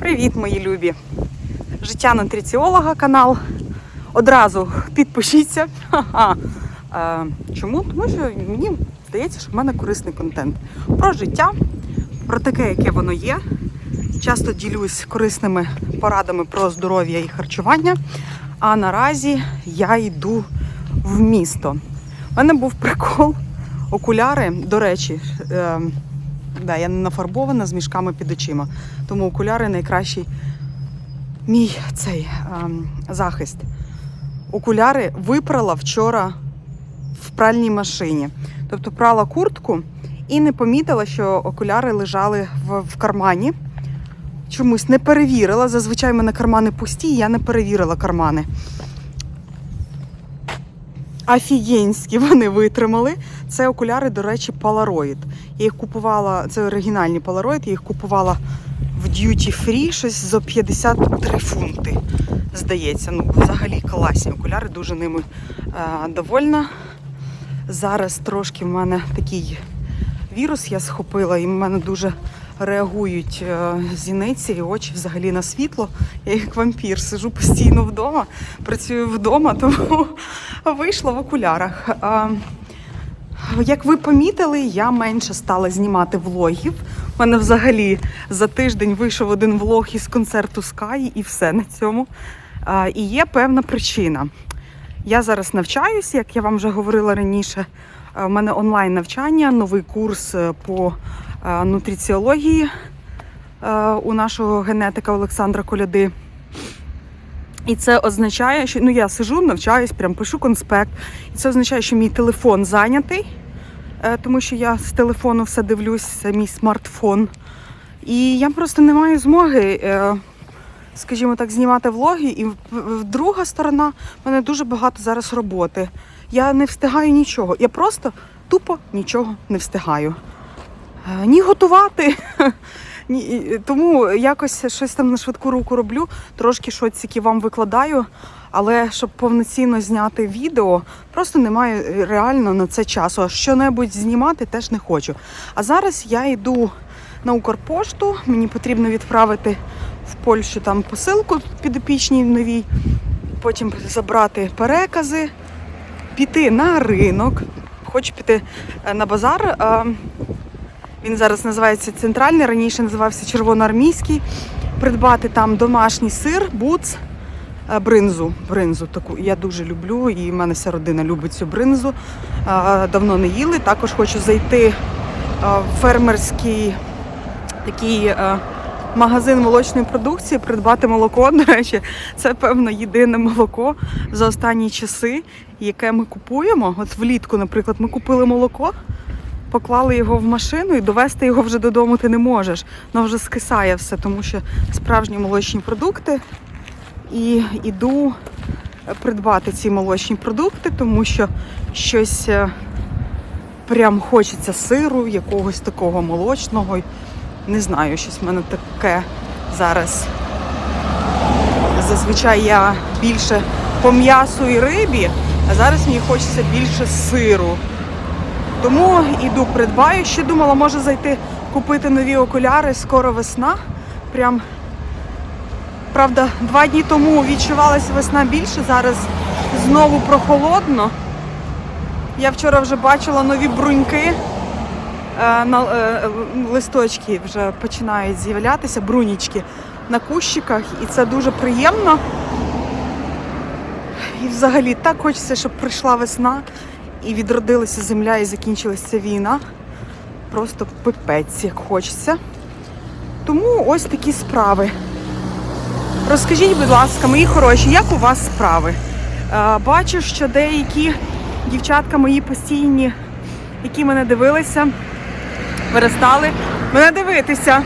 Привіт, мої любі! Життя нутриціолога канал. Одразу підпишіться. Ха-ха. Е, чому? Тому що мені здається, що в мене корисний контент про життя, про таке, яке воно є. Часто ділюсь корисними порадами про здоров'я і харчування. А наразі я йду в місто. У мене був прикол. Окуляри, до речі, е, да, я не нафарбована з мішками під очима. Тому окуляри найкращий мій цей ем, захист. Окуляри випрала вчора в пральній машині. Тобто прала куртку і не помітила, що окуляри лежали в, в кармані. Чомусь не перевірила. Зазвичай в мене кармани пусті, і я не перевірила кармани. Офігенські вони витримали. Це окуляри, до речі, Polaroid. Я їх купувала, це оригінальні Polaroid, я їх купувала в Duty Free щось за 53 фунти. Здається, ну взагалі класні окуляри, дуже ними е, довольна. Зараз трошки в мене такий вірус я схопила, і в мене дуже реагують е, зіниці і очі взагалі на світло. Я як вампір сижу постійно вдома, працюю вдома, тому вийшла в окулярах. Як ви помітили, я менше стала знімати влогів. У мене взагалі за тиждень вийшов один влог із концерту Sky і все на цьому. І є певна причина. Я зараз навчаюся, як я вам вже говорила раніше. У мене онлайн навчання, новий курс е, по нутриціології е, у нашого генетика Олександра Коляди. І це означає, що ну я сижу, навчаюсь, прям пишу конспект. І це означає, що мій телефон зайнятий, е, тому що я з телефону все дивлюсь, це мій смартфон. І я просто не маю змоги, е, скажімо так, знімати влоги. І друга сторона, в мене дуже багато зараз роботи. Я не встигаю нічого. Я просто тупо нічого не встигаю. Е, Ні готувати. Ні, тому якось щось там на швидку руку роблю, трошки шоцики вам викладаю, але щоб повноцінно зняти відео, просто немає е, реально на це часу. А що-небудь знімати теж не хочу. А зараз я йду на Укрпошту, мені потрібно відправити в Польщу там посилку підопічній новій, потім забрати перекази, піти на ринок, хочу піти е, на базар. Він зараз називається центральний, раніше називався червоноармійський. Придбати там домашній сир, буц, е, бринзу. Бринзу таку я дуже люблю, і в мене вся родина любить цю бринзу. Е, Давно не їли. Також хочу зайти е, в фермерський такий магазин молочної продукції, придбати молоко. До речі, це певно єдине молоко за останні часи, яке ми купуємо. От влітку, наприклад, ми купили молоко поклали його в машину і довести його вже додому ти не можеш. Воно вже скисає все, тому що справжні молочні продукти. І іду придбати ці молочні продукти, тому що щось е, прям хочеться сиру, якогось такого молочного. Не знаю, щось в мене таке зараз. Зазвичай я більше по м'ясу і рибі, а зараз мені хочеться більше сиру. Тому іду придбаю. Ще думала, може зайти купити нові окуляри. Скоро весна. Прям, правда, два дні тому відчувалася весна більше, зараз знову прохолодно. Я вчора вже бачила нові бруньки. Е, на, е, листочки вже починають з'являтися, брунічки на кущиках, і це дуже приємно. І взагалі так хочеться, щоб прийшла весна і відродилася земля, і закінчилася війна. Просто пипець, як хочеться. Тому ось такі справи. Розкажіть, будь ласка, мої хороші, як у вас справи? Е, Бачу, що деякі дівчатка мої постійні, які мене дивилися, перестали мене дивитися.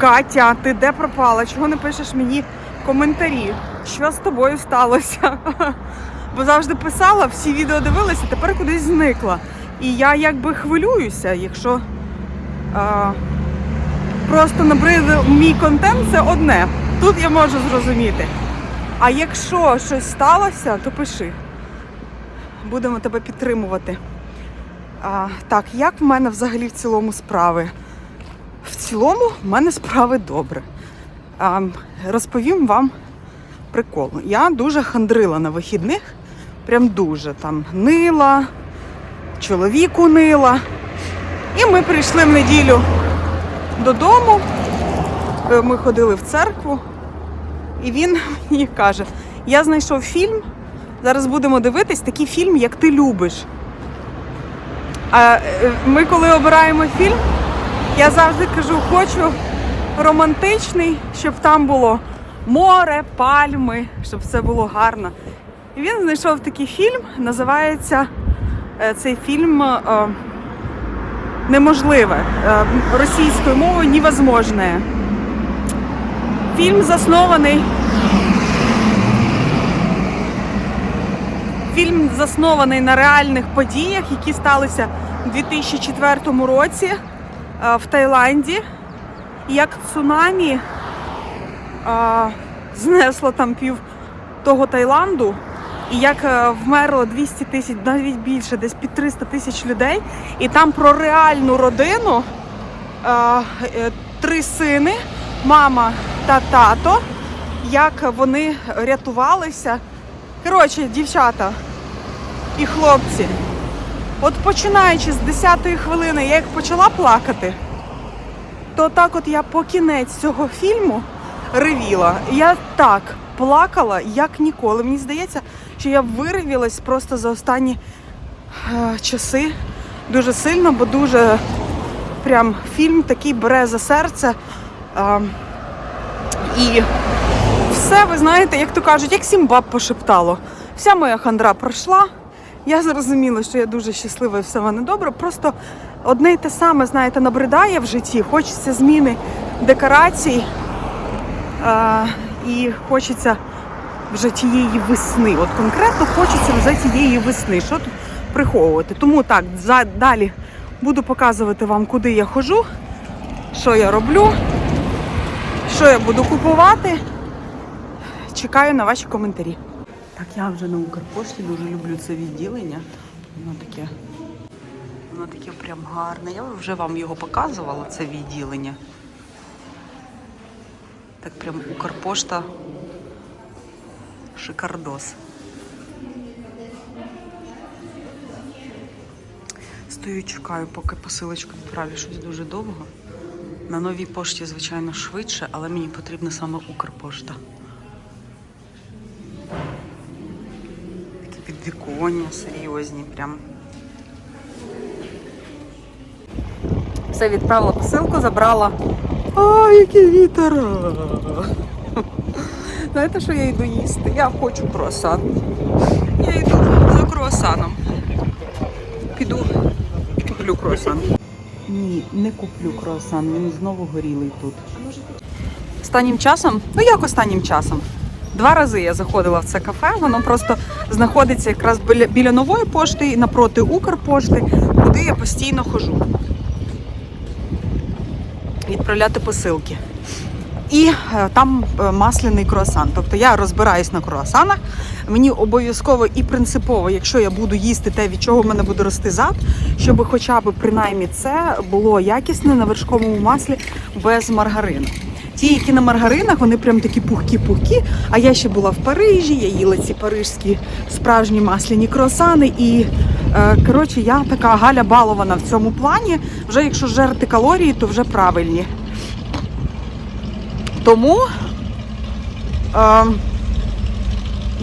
Катя, ти де пропала? Чого не пишеш мені коментарі? Що з тобою сталося? Бо завжди писала, всі відео дивилася, тепер кудись зникла. І я якби хвилююся, якщо а, просто набридив мій контент, це одне. Тут я можу зрозуміти. А якщо щось сталося, то пиши. Будемо тебе підтримувати. А, так, як в мене взагалі в цілому справи? В цілому в мене справи добре. А, розповім вам прикол. Я дуже хандрила на вихідних, прям дуже там нила, чоловіку нила. І ми прийшли в неділю додому. Е, Ми ходили в церкву, і він мені каже: я знайшов фільм. Зараз будемо дивитись такий фільм, як ти любиш. А е, ми, коли обираємо фільм, я завжди кажу, хочу романтичний, щоб там було море, пальми, щоб все було гарно. Він знайшов такий фільм, називається е, цей фільм е, Неможливе. Е, Російською мовою невозможне. Фільм заснований. Фільм заснований на реальних подіях, які сталися у 2004 році в Таїланді. Як цунамі знесло там пів того Таїланду, і як е, вмерло 200 тисяч, навіть більше, десь під 300 тисяч людей. І там про реальну родину е, е, три сини, мама та тато, як вони рятувалися. Коротше, дівчата і хлопці. От починаючи з 10-ї хвилини, я як почала плакати, то так от я по кінець цього фільму ревіла. Я так плакала, як ніколи. Мені здається, що я виривілась просто за останні е, часи дуже сильно, бо дуже прям фільм такий бере за серце. Е, і все, ви знаєте, як то кажуть, як сім баб пошептало. Вся моя хандра пройшла. Я зрозуміла, що я дуже щаслива і все в мене добре. Просто одне й те саме, знаєте, набридає в житті. Хочеться зміни декорацій. А, і хочеться вже тієї весни. От конкретно хочеться вже тієї весни. Що тут приховувати? Тому так, за, далі буду показувати вам, куди я ходжу, що я роблю, що я буду купувати. Чекаю на ваші коментарі. Так, я вже на Укрпошті дуже люблю це відділення. Воно таке, воно таке прям гарне. Я вже вам його показувала, це відділення. Так прям Укрпошта шикардос. Стою, чекаю, поки посилочку відправлю щось дуже довго. На новій пошті, звичайно, швидше, але мені потрібна саме Укрпошта. Такі підвіконня серйозні, прям. Все відправила посилку, забрала. А, який вітер! Знаєте, що я йду їсти? Я хочу круасан. Я йду за круасаном. Піду куплю круасан. Ні, не куплю круасан, він знову горілий тут. Останнім часом, ну як останнім часом? Два рази я заходила в це кафе, воно просто знаходиться якраз біля, біля нової пошти і напроти Укрпошти, куди я постійно ходжу. Відправляти посилки. І е, там е, масляний круасан. Тобто я розбираюсь на круасанах. Мені обов'язково і принципово, якщо я буду їсти те, від чого в мене буде рости зад, щоб хоча б принаймні це було якісне на вершковому маслі без маргарину. Ті, які на маргаринах, вони прям такі пухкі-пухкі. А я ще була в Парижі, я їла ці парижські справжні масляні круасани. І е, коротше, я така Галя балована в цьому плані. Вже якщо жерти калорії, то вже правильні. Тому е,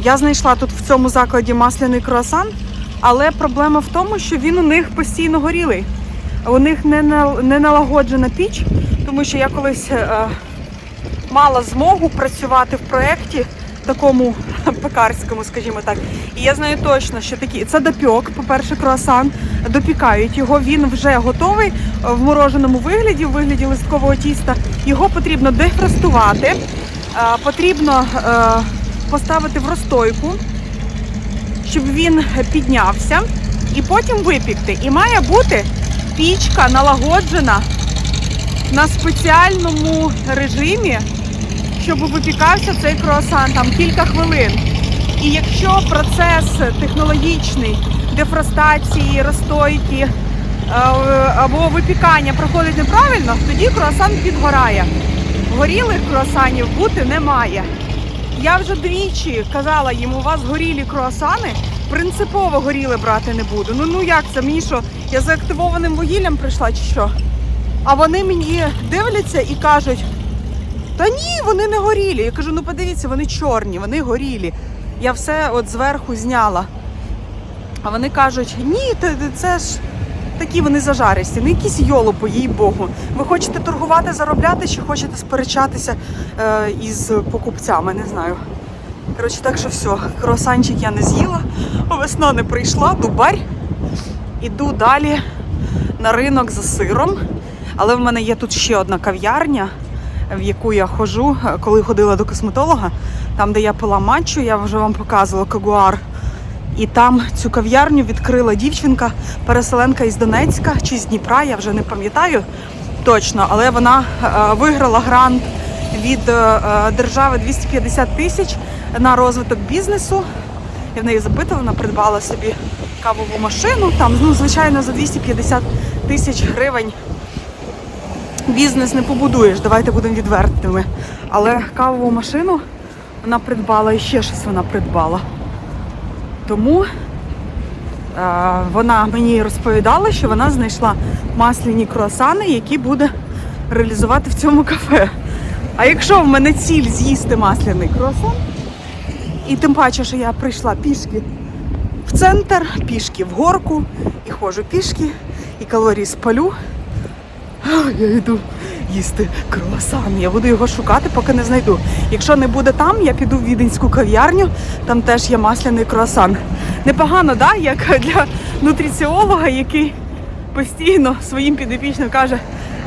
я знайшла тут в цьому закладі масляний круасан, але проблема в тому, що він у них постійно горілий. У них не, не налагоджена піч, тому що я колись е, мала змогу працювати в проєкті такому пекарському, скажімо так. І я знаю точно, що такі це допік, по-перше, круасан. Допікають його, він вже готовий в мороженому вигляді, в вигляді листкового тіста. Його потрібно дефростувати, е, потрібно е, поставити в розстойку, щоб він піднявся, і потім випікти. І має бути пічка налагоджена на спеціальному режимі, щоб випікався цей круасан там кілька хвилин. І якщо процес технологічний дефростації, розстойки е, або випікання проходить неправильно, тоді круасан підгорає. горілих круасанів бути не має. Я вже двічі казала їм, у вас горілі круасани, принципово горіли брати не буду. Ну ну як це мені що? Я за активованим вугіллям прийшла чи що? А вони мені дивляться і кажуть: та ні, вони не горілі. Я кажу, ну подивіться, вони чорні, вони горілі. Я все от зверху зняла. А вони кажуть, ні, це, ж такі вони зажаристі, не якісь йолопи, їй Богу. Ви хочете торгувати, заробляти, чи хочете сперечатися е, із покупцями, не знаю. Коротше, так що все, круасанчик я не з'їла, весна не прийшла, дубарь. Іду далі на ринок за сиром. Але в мене є тут ще одна кав'ярня, в яку я ходжу, е, коли ходила до косметолога, там, де я пила матчу, я вже вам показувала кагуар. І там цю кав'ярню відкрила дівчинка, переселенка із Донецька чи з Дніпра, я вже не пам'ятаю точно, але вона е, виграла грант від е, держави 250 тисяч на розвиток бізнесу. Я в неї запитала, вона придбала собі кавову машину. Там, ну, звичайно, за 250 тисяч гривень бізнес не побудуєш. Давайте будемо відвертими. Але кавову машину вона придбала і ще щось вона придбала. Тому е, вона мені розповідала, що вона знайшла масляні круасани, які буде реалізувати в цьому кафе. А якщо в мене ціль з'їсти масляний круасан, і тим паче, що я прийшла пішки в центр, пішки в горку, і ходжу пішки, і калорії спалю, я йду їсти круасан. Я буду його шукати, поки не знайду. Якщо не буде там, я піду в віденську кав'ярню, там теж є масляний круасан. Непогано, да? як для нутриціолога, який постійно своїм підопічним каже: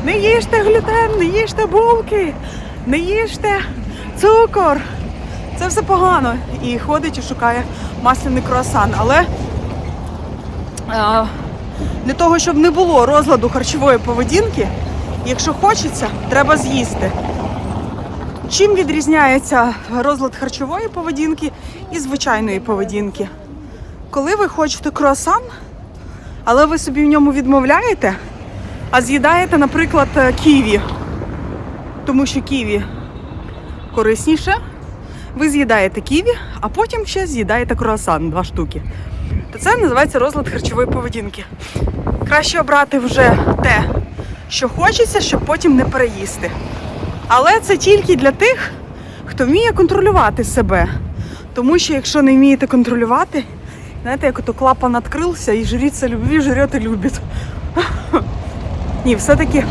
не їжте глютен, не їжте булки, не їжте цукор. Це все погано. І ходить і шукає масляний круасан. Але для того, щоб не було розладу харчової поведінки, якщо хочеться, треба з'їсти. Чим відрізняється розлад харчової поведінки і звичайної поведінки? Коли ви хочете круасан, але ви собі в ньому відмовляєте, а з'їдаєте, наприклад, ківі, тому що ківі корисніше, ви з'їдаєте ківі, а потім ще з'їдаєте круасан, два штуки. То це називається розлад харчової поведінки. Краще обрати вже те, що хочеться, щоб потім не переїсти. Але це тільки для тих, хто вміє контролювати себе. Тому що якщо не вмієте контролювати, знаєте, як ото клапан відкрився і жріться любві, жрет і любить. Ні, все-таки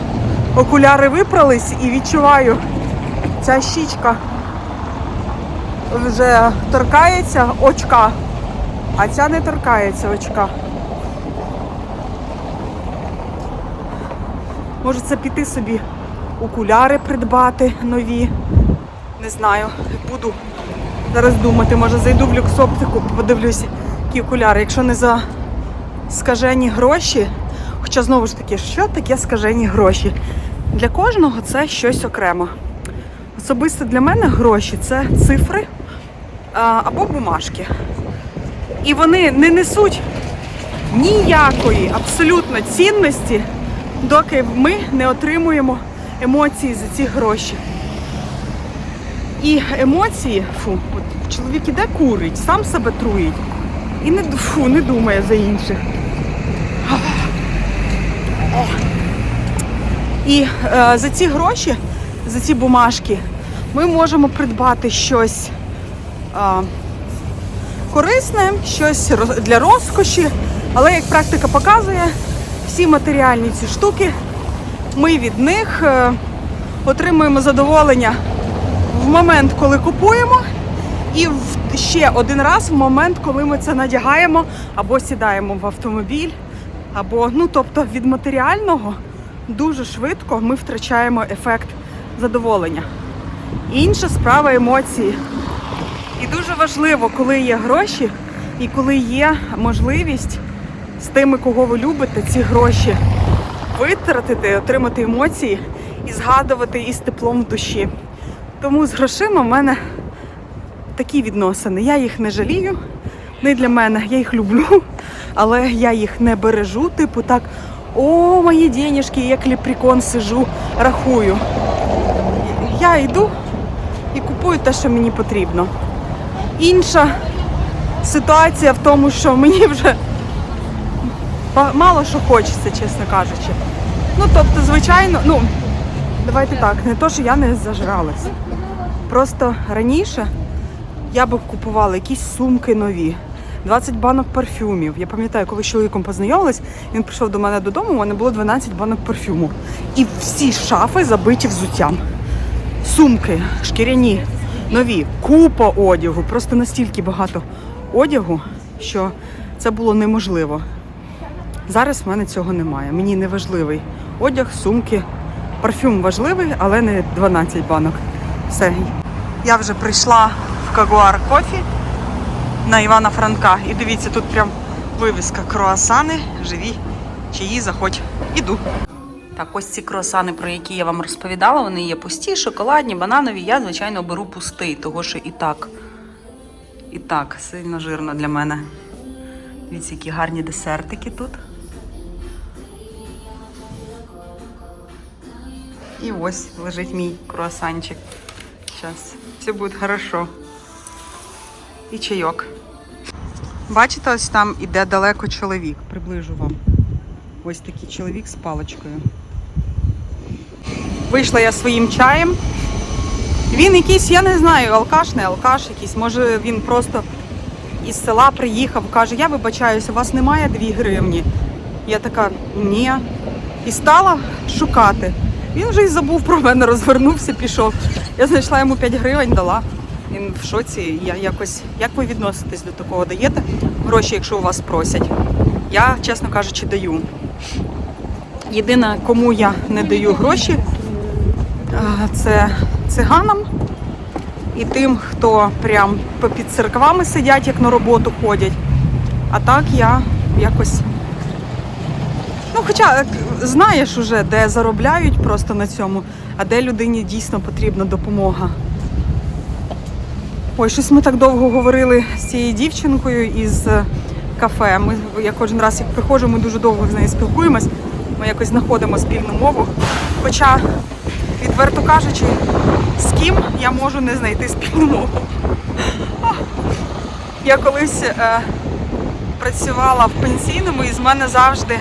окуляри випрались і відчуваю, ця щічка вже торкається очка, а ця не торкається очка. Може це піти собі окуляри придбати нові. Не знаю, буду зараз думати, може зайду в люксоптику, подивлюся, які окуляри. Якщо не за скажені гроші, хоча знову ж таки, що таке скажені гроші? Для кожного це щось окремо. Особисто для мене гроші це цифри або бумажки. І вони не несуть ніякої абсолютно цінності, доки ми не отримуємо емоції за ці гроші. І емоції, фу, от чоловік іде курить, сам себе труїть і не, фу, не думає за інших. І е, за ці гроші, за ці бумажки, ми можемо придбати щось е, корисне, щось для розкоші. Але як практика показує, всі матеріальні ці штуки, ми від них е, отримуємо задоволення в момент, коли купуємо, і ще один раз в момент, коли ми це надягаємо або сідаємо в автомобіль, або ну тобто від матеріального дуже швидко ми втрачаємо ефект задоволення. Інша справа емоції. І дуже важливо, коли є гроші і коли є можливість з тими, кого ви любите, ці гроші витратити, отримати емоції і згадувати із теплом в душі. Тому з грошима в мене такі відносини. Я їх не жалію, не для мене, я їх люблю, але я їх не бережу, типу так, о, мої денежки, як ліпрікон сижу, рахую. я йду і купую те, що мені потрібно. Інша ситуація в тому, що мені вже мало що хочеться, чесно кажучи. Ну, тобто, звичайно, ну, давайте так, не то, що я не зажралась. Просто раніше я би купувала якісь сумки нові, 20 банок парфюмів. Я пам'ятаю, коли з чоловіком познайомилась, він прийшов до мене додому, у мене було 12 банок парфюму. І всі шафи забиті взуттям. Сумки, шкіряні, нові, купа одягу, просто настільки багато одягу, що це було неможливо. Зараз в мене цього немає. Мені не важливий одяг, сумки. Парфюм важливий, але не 12 банок. Все. Я вже прийшла в Кагуар Кофі на Івана Франка. І дивіться, тут прям вивіска круасани, живі, чиї заходь. Іду. Так, ось ці круасани, про які я вам розповідала, вони є пусті, шоколадні, бананові. Я, звичайно, беру пустий, того що і так, і так, сильно жирно для мене. Дивіться, які гарні десертики тут. І ось лежить мій круасанчик. Зараз. Все буде хорошо. І чайок. Бачите, ось там іде далеко чоловік. Приближу вам. Ось такий чоловік з паличкою. Вийшла я своїм чаєм. Він якийсь, я не знаю, алкаш, не алкаш якийсь. Може він просто із села приїхав, каже, я вибачаюся, у вас немає 2 гривні. Я така, ні. І стала шукати. Він вже й забув про мене, розвернувся, пішов. Я знайшла йому 5 гривень, дала. Він в шоці. Я якось. Як ви відноситесь до такого? Даєте гроші, якщо у вас просять? Я, чесно кажучи, даю. Єдине, кому я не даю гроші, це циганам і тим, хто прям під церквами сидять, як на роботу ходять. А так я якось. Ну, хоча е, знаєш уже, де заробляють просто на цьому, а де людині дійсно потрібна допомога. Ой, щось ми так довго говорили з цією дівчинкою із е, кафе. Ми, я кожен раз, як приходжу, ми дуже довго з нею спілкуємось. Ми якось знаходимо спільну мову. Хоча, відверто кажучи, з ким я можу не знайти спільну мову. Я колись е, працювала в пенсійному і з мене завжди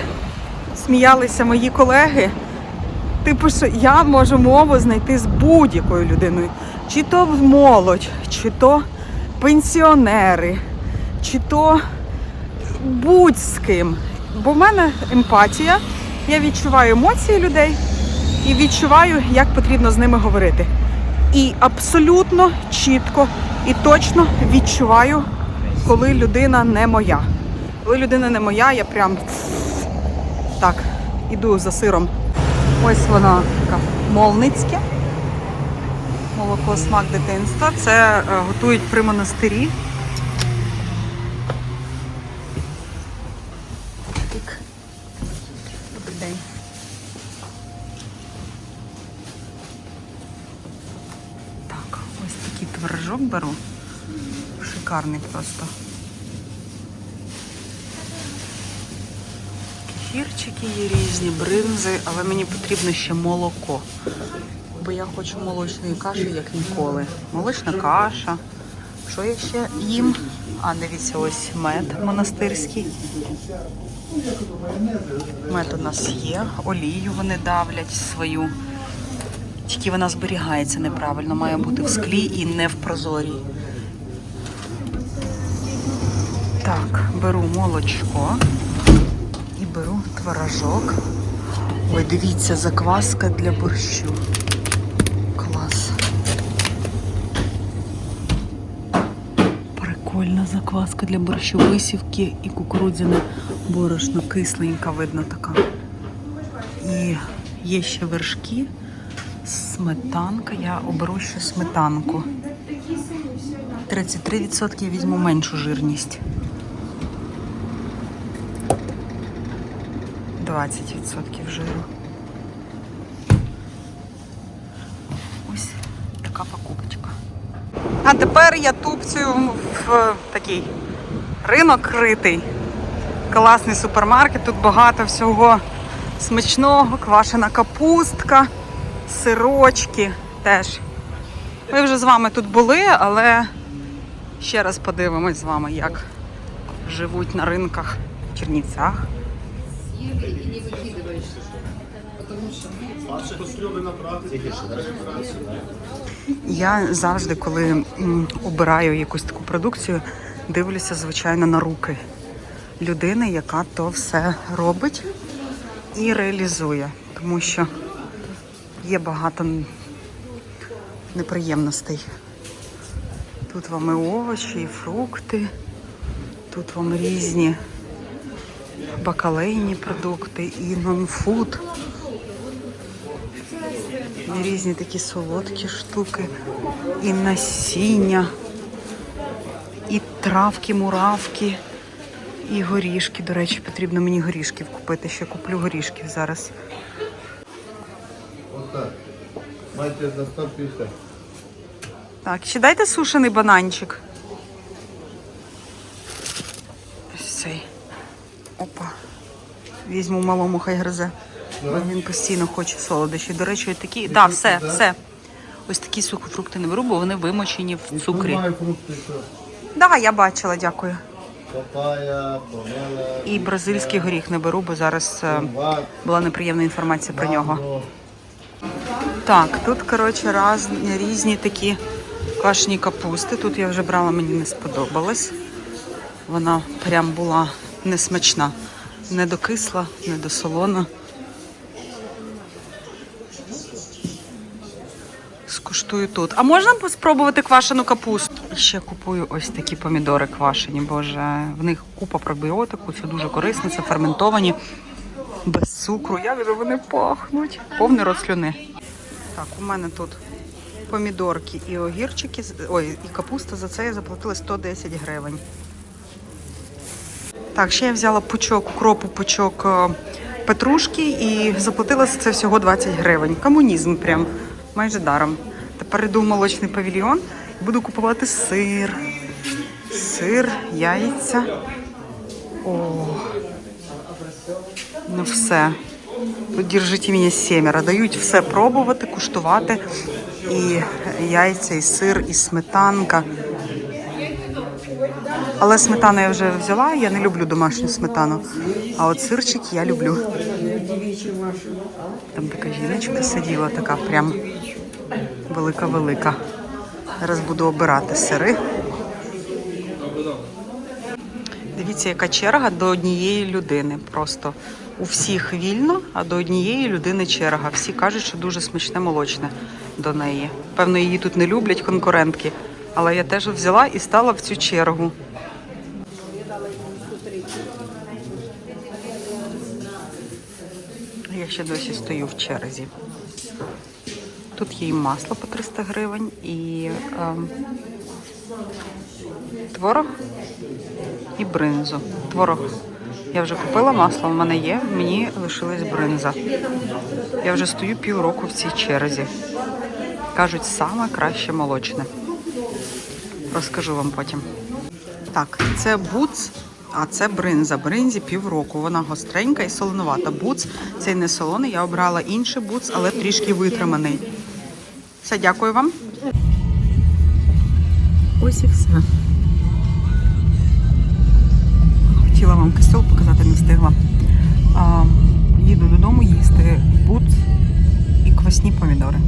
сміялися мої колеги. Типу, що я можу мову знайти з будь-якою людиною. Чи то молодь, чи то пенсіонери, чи то будь з ким. Бо в мене емпатія, я відчуваю емоції людей і відчуваю, як потрібно з ними говорити. І абсолютно чітко і точно відчуваю, коли людина не моя. Коли людина не моя, я прям так, іду за сиром. Ось вона така Молницьке. Молоко смак дитинства. Це е, готують при монастирі. Тик. Добрий день. Так, ось такий творожок беру. Шикарний просто. Кефірчики є різні, бринзи, але мені потрібно ще молоко. Бо я хочу молочної каші, як ніколи. Молочна каша. Що я ще їм? А, дивіться, ось мед монастирський. Мед у нас є, олію вони давлять свою. Тільки вона зберігається неправильно, має бути в склі і не в прозорій. Так, беру молочко і беру творожок. Ой, дивіться, закваска для борщу. Клас. Прикольна закваска для борщу, висівки і кукурудзяне борошно, кисленька видно така. І є ще вершки, сметанка. Я оберу ще сметанку. 33% візьму меншу жирність. 20% жиру. Ось така покупочка. А тепер я тупцюю в такий ринок критий. Класний супермаркет, тут багато всього смачного, квашена капустка, сирочки теж Ми вже з вами тут були, але ще раз подивимось з вами, як живуть на ринках в Чернівцях. Я завжди, коли м, обираю якусь таку продукцію, дивлюся, звичайно, на руки людини, яка то все робить і реалізує. Тому що є багато неприємностей. Тут вам і овочі, і фрукти, тут вам різні бакалейні продукти, і нонфуд. І різні такі солодкі штуки, і насіння, і травки, муравки, і горішки. До речі, потрібно мені горішків купити. Ще куплю горішків зараз. Отак. Маєте за 150. Так, ще дайте сушений бананчик. Ось цей. Опа. Візьму малому, хай гризе. Бо він постійно хоче солодощі. До речі, такі. Так, да, все, все. Ось такі сухофрукти не беру, бо вони вимочені в цукрі. Да, я бачила, дякую. І бразильський горіх не беру, бо зараз е, була неприємна інформація про нього. Так, тут, коротше, раз, різні такі квашені капусти. Тут я вже брала, мені не сподобалось. Вона прям була несмачна. Не докисла, не досолона. Скуштую тут. А можна спробувати квашену капусту? Ще купую ось такі помідори квашені. Боже, в них купа пробіотику, це дуже корисно, це ферментовані, без цукру. Як же вони пахнуть? Повний рот слюни. Так, у мене тут помідорки і огірчики, ой, і капуста. За це я заплатила 110 гривень. Так, ще я взяла пучок укропу, пучок е, петрушки і заплатила за це всього 20 гривень. Комунізм прям майже даром. Тепер йду в молочний павільйон буду купувати сир. Сир, яйця. О, ну все. Тут держите мене сімеро. Дають все пробувати, куштувати. І яйця, і сир, і сметанка. Але сметану я вже взяла, я не люблю домашню сметану. А от сирчик я люблю. Там така жіночка сиділа, така прям велика-велика. Зараз буду обирати сири. Дивіться, яка черга до однієї людини. Просто у всіх вільно, а до однієї людини черга. Всі кажуть, що дуже смачне молочне до неї. Певно, її тут не люблять конкурентки, але я теж взяла і стала в цю чергу. Я ще досі стою в черзі. Тут є і масло по 300 гривень, і ем, творог і бринзу. Творог я вже купила масло, в мене є, мені лишилась бринза. Я вже стою півроку в цій черзі. Кажуть, саме краще молочне. Розкажу вам потім. Так, це буц, а це бринза. Бринзі півроку. Вона гостренька і солонувата. Буц цей не солоний. Я обрала інший буц, але трішки витриманий. Все, дякую вам. Ось і все. Хотіла вам костюм показати, не встигла. А, їду додому їсти буц і квасні помідори.